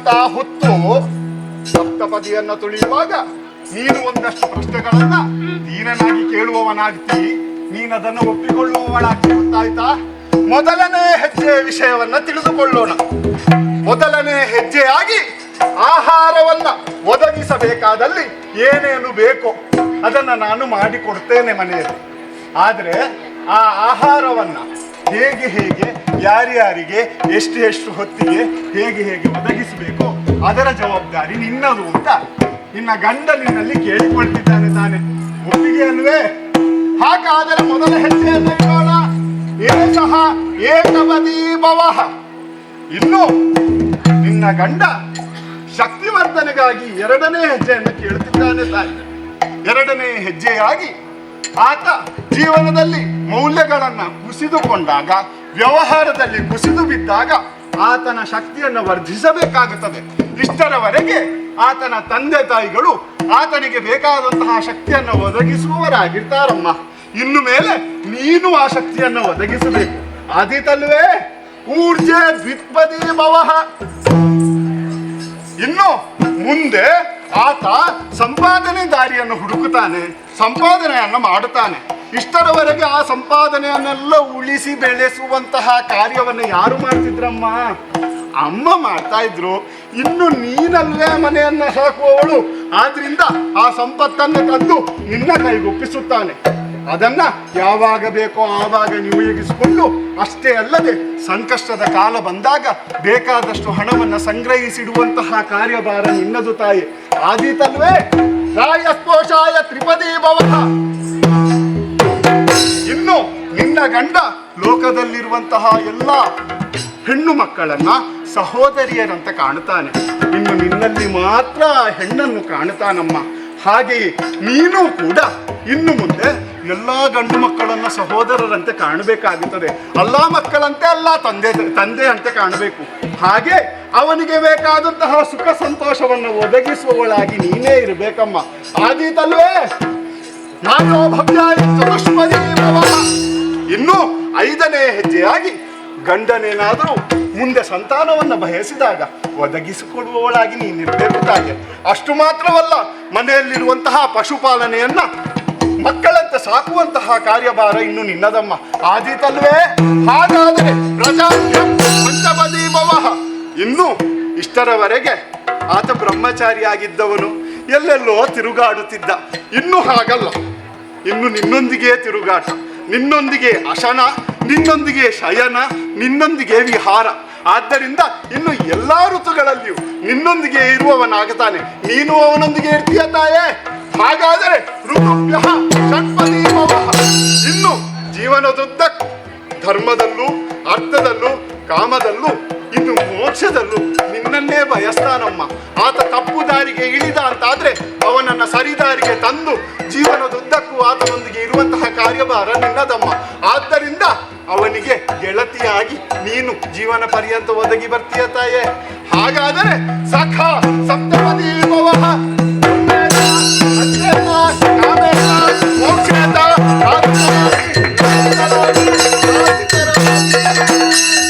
ಎನ್ನುವಂತ ಹೊತ್ತು ಸಪ್ತಪದಿಯನ್ನ ತುಳಿಯುವಾಗ ನೀನು ಒಂದಷ್ಟು ಪ್ರಶ್ನೆಗಳನ್ನ ದೀನನಾಗಿ ಕೇಳುವವನಾಗ್ತಿ. ನೀನದನ್ನು ಒಪ್ಪಿಕೊಳ್ಳುವವಳಾಗ್ತಿ ಗೊತ್ತಾಯ್ತಾ ಮೊದಲನೇ ಹೆಜ್ಜೆಯ ವಿಷಯವನ್ನ ತಿಳಿದುಕೊಳ್ಳೋಣ. ಮೊದಲನೇ ಹೆಜ್ಜೆಯಾಗಿ ಆಹಾರವನ್ನ ಒದಗಿಸಬೇಕಾದಲ್ಲಿ ಏನೇನು ಬೇಕೋ ಅದನ್ನ ನಾನು ಮಾಡಿಕೊಡ್ತೇನೆ ಮನೆಯಲ್ಲಿ. ಆದ್ರೆ ಆ ಆಹಾರವನ್ನ ಹೇಗೆ ಹೇಗೆ, ಯಾರ್ಯಾರಿಗೆ, ಎಷ್ಟು ಎಷ್ಟು ಹೊತ್ತಿಗೆ ಹೇಗೆ ಹೇಗೆ ಒದಗಿಸಬೇಕು, ಅದರ ಜವಾಬ್ದಾರಿ ನಿನ್ನದು ಅಂತ ನಿನ್ನ ಗಂಡ ನಿನ್ನಲ್ಲಿ ಕೇಳಿಕೊಳ್ತಿದ್ದಾನೆ ತಾನೆ. ಒಪ್ಪಿಗೆ ಅಲ್ವೇ? ಹಾಗಾದರೆ ಮೊದಲ ಹೆಜ್ಜೆಯನ್ನು ಇಡೋಣ. ಏಕಃ ಇನ್ನು ನಿನ್ನ ಗಂಡ ಶಕ್ತಿವರ್ಧನೆಗಾಗಿ ಎರಡನೇ ಹೆಜ್ಜೆಯನ್ನು ಕೇಳುತ್ತಿದ್ದಾನೆ ತಾನೆ. ಎರಡನೇ ಹೆಜ್ಜೆಯಾಗಿ ಆತ ಜೀವನದಲ್ಲಿ ಮೌಲ್ಯಗಳನ್ನ ಕುಸಿದುಕೊಂಡಾಗ, ವ್ಯವಹಾರದಲ್ಲಿ ಕುಸಿದು ಬಿದ್ದಾಗ ಆತನ ಶಕ್ತಿಯನ್ನು ವರ್ಧಿಸಬೇಕಾಗುತ್ತದೆ. ಇಷ್ಟರವರೆಗೆ ಆತನ ತಂದೆ ತಾಯಿಗಳು ಆತನಿಗೆ ಬೇಕಾದಂತಹ ಶಕ್ತಿಯನ್ನು ಒದಗಿಸುವವರಾಗಿರ್ತಾರಮ್ಮ. ಇನ್ನು ಮೇಲೆ ನೀನು ಆ ಶಕ್ತಿಯನ್ನು ಒದಗಿಸಬೇಕು. ಆದೀತಲ್ವೇ ಊರ್ಜೆ ದ್ವಿತ್ಪದಿ ಭವಹ ಇನ್ನು ಮುಂದೆ ಆತ ಸಂಪಾದನೆ ದಾರಿಯನ್ನು ಹುಡುಕುತ್ತಾನೆ, ಸಂಪಾದನೆಯನ್ನು ಮಾಡುತ್ತಾನೆ. ಇಷ್ಟರವರೆಗೆ ಆ ಸಂಪಾದನೆಯನ್ನೆಲ್ಲ ಉಳಿಸಿ ಬೆಳೆಸುವಂತಹ ಕಾರ್ಯವನ್ನು ಯಾರು ಮಾಡ್ತಿದ್ರಮ್ಮ? ಅಮ್ಮ ಮಾಡ್ತಾ ಇದ್ರು. ಇನ್ನು ನೀನಲ್ಲೇ ಮನೆಯನ್ನ ಹಾಕುವವಳು ಆದ್ರಿಂದ ಆ ಸಂಪತ್ತನ್ನು ತಂದು ನಿನ್ನ ಕೈಗೊಪ್ಪಿಸುತ್ತಾನೆ. ಅದನ್ನ ಯಾವಾಗ ಬೇಕೋ ಆವಾಗ ನಿಯೋಗಿಸಿಕೊಂಡು, ಅಷ್ಟೇ ಅಲ್ಲದೆ ಸಂಕಷ್ಟದ ಕಾಲ ಬಂದಾಗ ಬೇಕಾದಷ್ಟು ಹಣವನ್ನು ಸಂಗ್ರಹಿಸಿಡುವಂತಹ ಕಾರ್ಯಭಾರ ನಿನ್ನದು ತಾಯಿ. ಆದೀತಲ್ವೇ? ರಾಯಸ್ಪೋಷಾಯ ತ್ರಿಪದಿ ಭವನ ಇನ್ನು ನಿನ್ನ ಗಂಡ ಲೋಕದಲ್ಲಿರುವಂತಹ ಎಲ್ಲ ಹೆಣ್ಣು ಮಕ್ಕಳನ್ನ ಸಹೋದರಿಯರಂತ ಕಾಣುತ್ತಾನೆ. ಇನ್ನು ನಿನ್ನಲ್ಲಿ ಮಾತ್ರ ಹೆಣ್ಣನ್ನು ಕಾಣುತ್ತಾನಮ್ಮ. ಹಾಗೆಯೇ ನೀನು ಕೂಡ ಇನ್ನು ಮುಂದೆ ಎಲ್ಲಾ ಗಂಡು ಮಕ್ಕಳನ್ನ ಸಹೋದರರಂತೆ ಕಾಣಬೇಕಾಗುತ್ತದೆ. ಅಲ್ಲ ಮಕ್ಕಳಂತೆ ಅಲ್ಲ ತಂದೆ ತಂದೆ ಅಂತೆ ಕಾಣಬೇಕು. ಹಾಗೆ ಅವನಿಗೆ ಬೇಕಾದಂತಹ ಸುಖ ಸಂತೋಷವನ್ನು ಒದಗಿಸುವವಳಾಗಿ ನೀನೇ ಇರಬೇಕಮ್ಮ. ಆದೀತಲ್ವೇ? ನಾನು ಇನ್ನು ಐದನೇ ಹೆಜ್ಜೆಯಾಗಿ ಗಂಡನೇನಾದರೂ ಮುಂದೆ ಸಂತಾನವನ್ನು ಬಯಸಿದಾಗ ಒದಗಿಸಿಕೊಡುವವಳಾಗಿ ನೀನಿರಬೇಕು ಅಷ್ಟು ಮಾತ್ರವಲ್ಲ, ಮನೆಯಲ್ಲಿರುವಂತಹ ಪಶುಪಾಲನೆಯನ್ನ ಮಕ್ಕಳಂತೆ ಸಾಕುವಂತಹ ಕಾರ್ಯಭಾರ ಇನ್ನು ನಿನ್ನದಮ್ಮ. ಆದೀತಲ್ವೇ? ಹಾಗಾದರೆ ಪಂಚಪದಿ ಇನ್ನು ಇಷ್ಟರವರೆಗೆ ಆತ ಬ್ರಹ್ಮಚಾರಿಯಾಗಿದ್ದವನು. ಎಲ್ಲೆಲ್ಲೋ ತಿರುಗಾಡುತ್ತಿದ್ದ. ಇನ್ನು ಹಾಗಲ್ಲ. ಇನ್ನು ನಿನ್ನೊಂದಿಗೆ ತಿರುಗಾಟ. ನಿನ್ನೊಂದಿಗೆ ಅಶನ. ನಿನ್ನೊಂದಿಗೆ ಶಯನ. ನಿನ್ನೊಂದಿಗೆ ವಿಹಾರ. ಆದ್ದರಿಂದ ಇನ್ನು ಎಲ್ಲಾ ಋತುಗಳಲ್ಲಿಯೂ ನಿನ್ನೊಂದಿಗೆ ಇರುವವನಾಗತಾನೆ ನೀನು ಅವನೊಂದಿಗೆ ಇರ್ತೀಯ ತಾಯೇ? ಹಾಗಾದರೆ ಇನ್ನು ಜೀವನದುದ್ದಕ್ಕೂ ಧರ್ಮದಲ್ಲೂ, ಅರ್ಥದಲ್ಲೂ, ಕಾಮದಲ್ಲೂ, ಇನ್ನು ಮೋಕ್ಷದಲ್ಲೂ ನಿನ್ನನ್ನೇ ಬಯಸ್ತಾನಮ್ಮ. ಆತ ತಪ್ಪು ದಾರಿಗೆ ಇಳಿದ ಅಂತಾದ್ರೆ ಅವನನ್ನ ಸರಿದಾರಿಗೆ ತಂದು ಜೀವನದುದ್ದಕ್ಕೂ ಆತನೊಂದಿಗೆ ಇರುವಂತಹ ಕಾರ್ಯಭಾರ ನಿನ್ನದಮ್ಮ. ಆದ್ದರಿಂದ ಅವನಿಗೆ ಗೆಳತಿಯಾಗಿ ನೀನು ಜೀವನ ಪರ್ಯಂತ ಒದಗಿ ಬರ್ತೀಯ ತಾಯೇ. ಹಾಗಾದರೆ ಸಖ ಸಪ್ತಪದಿ ಭವಃ Música